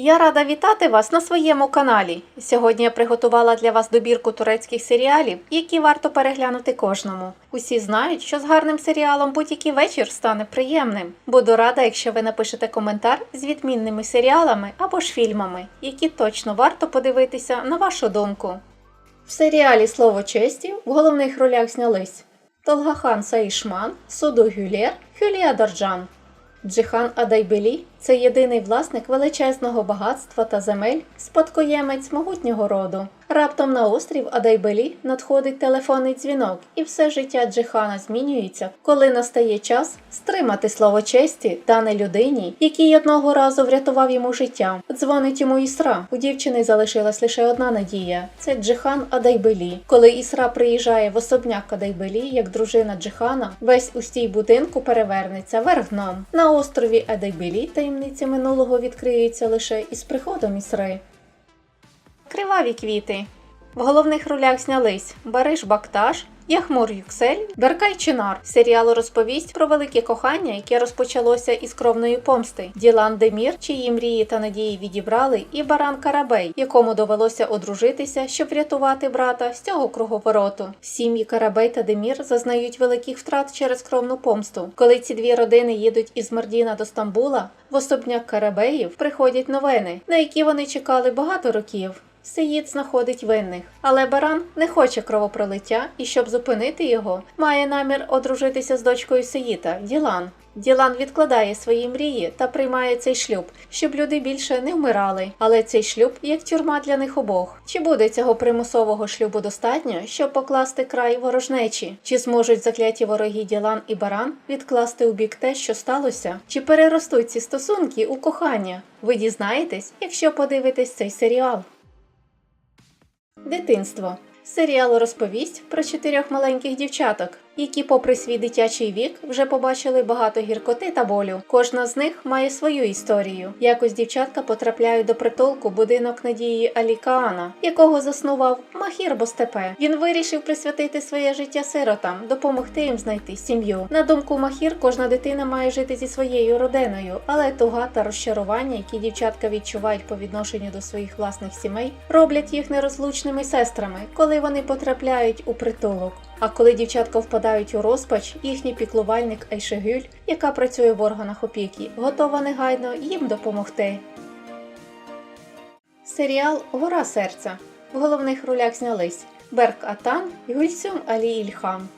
Я рада вітати вас на своєму каналі. Сьогодні я приготувала для вас добірку турецьких серіалів, які варто переглянути кожному. Усі знають, що з гарним серіалом будь-який вечір стане приємним. Буду рада, якщо ви напишете коментар з відмінними серіалами або ж фільмами, які точно варто подивитися на вашу думку. В серіалі Слово честі в головних ролях знялись Толгахан Саїшман, Суду Гюлєр, Хюлія Дарджан. Джихан Адайбелі це єдиний власник величезного багатства та земель, спадкоємець могутнього роду. Раптом на острів Адайбелі надходить телефонний дзвінок, і все життя Джихана змінюється, коли настає час стримати слово честі дане людині, який одного разу врятував йому життя. Дзвонить йому Ісра. У дівчини залишилась лише одна надія це Джихан Адайбелі. Коли Ісра приїжджає в особняк Адайбелі, як дружина Джихана, весь устій будинку перевернеться вверх дном. На острові Адайбелі таємниця минулого відкриється лише із приходом Ісри. Криваві квіти. В головних ролях знялись Бариш Бакташ, Яхмур Юксель, Беркай Чинар. Серіал розповість про велике кохання, яке розпочалося із кровної помсти. Ділан Демір, чиї мрії та надії відібрали, і Баран Карабей, якому довелося одружитися, щоб врятувати брата з цього круговороту. Сім'ї Карабей та Демір зазнають великих втрат через кровну помсту. Коли ці дві родини їдуть із Мардіна до Стамбула, в особняк Карабеїв приходять новини, на які вони чекали багато років. Сеїд знаходить винних, але баран не хоче кровопролиття і, щоб зупинити його, має намір одружитися з дочкою Сеїта Ділан. Ділан відкладає свої мрії та приймає цей шлюб, щоб люди більше не вмирали. Але цей шлюб як тюрма для них обох. Чи буде цього примусового шлюбу достатньо, щоб покласти край ворожнечі? Чи зможуть закляті вороги Ділан і Баран відкласти у бік те, що сталося? Чи переростуть ці стосунки у кохання? Ви дізнаєтесь, якщо подивитесь цей серіал. Дитинство. Серіал розповість про чотирьох маленьких дівчаток, які, попри свій дитячий вік, вже побачили багато гіркоти та болю. Кожна з них має свою історію. Якось дівчатка потрапляють до притулку будинок надії Алі Каана, якого заснував Махір Бостепе. Він вирішив присвятити своє життя сиротам, допомогти їм знайти сім'ю. На думку Махір, кожна дитина має жити зі своєю родиною, але туга та розчарування, які дівчатка відчувають по відношенню до своїх власних сімей, роблять їх нерозлучними сестрами, коли вони потрапляють у притулок. А коли дівчатка впадають у розпач, їхній піклувальник Айшегюль, яка працює в органах опіки, готова негайно їм допомогти. Серіал Гора серця. В головних ролях знялись Берк Атан і Гульсюм Алі Ільхам.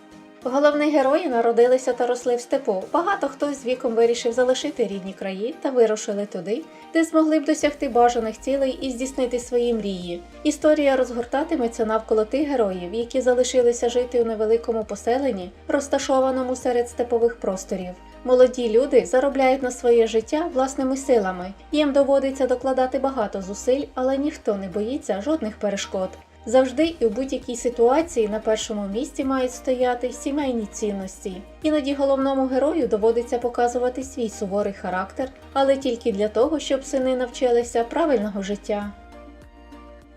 Головні герої народилися та росли в степу. Багато хто з віком вирішив залишити рідні краї та вирушили туди, де змогли б досягти бажаних цілей і здійснити свої мрії. Історія розгортатиметься навколо тих героїв, які залишилися жити у невеликому поселенні, розташованому серед степових просторів. Молоді люди заробляють на своє життя власними силами. Їм доводиться докладати багато зусиль, але ніхто не боїться жодних перешкод. Завжди і в будь-якій ситуації на першому місці мають стояти сімейні цінності. Іноді головному герою доводиться показувати свій суворий характер, але тільки для того, щоб сини навчилися правильного життя.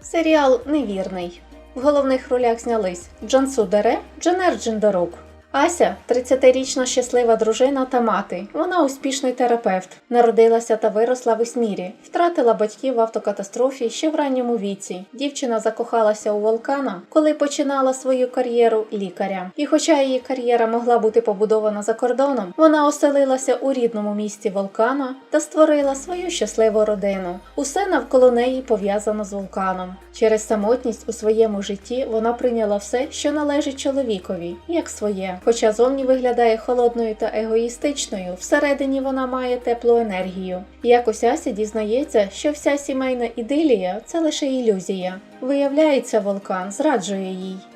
Серіал Невірний. В головних ролях знялись Джансу Дере, Джанер Джиндарук. Ася 30-річна щаслива дружина та мати. Вона успішний терапевт. Народилася та виросла в Ісмірі. Втратила батьків в автокатастрофі ще в ранньому віці. Дівчина закохалася у Волкана, коли починала свою кар'єру лікаря. І хоча її кар'єра могла бути побудована за кордоном, вона оселилася у рідному місті Волкана та створила свою щасливу родину. Усе навколо неї пов'язано з вулканом. Через самотність у своєму житті вона прийняла все, що належить чоловікові, як своє. Хоча зовні виглядає холодною та егоїстичною, всередині вона має теплу енергію. Якось Ася дізнається, що вся сімейна ідилія це лише ілюзія. Виявляється, вулкан зраджує їй.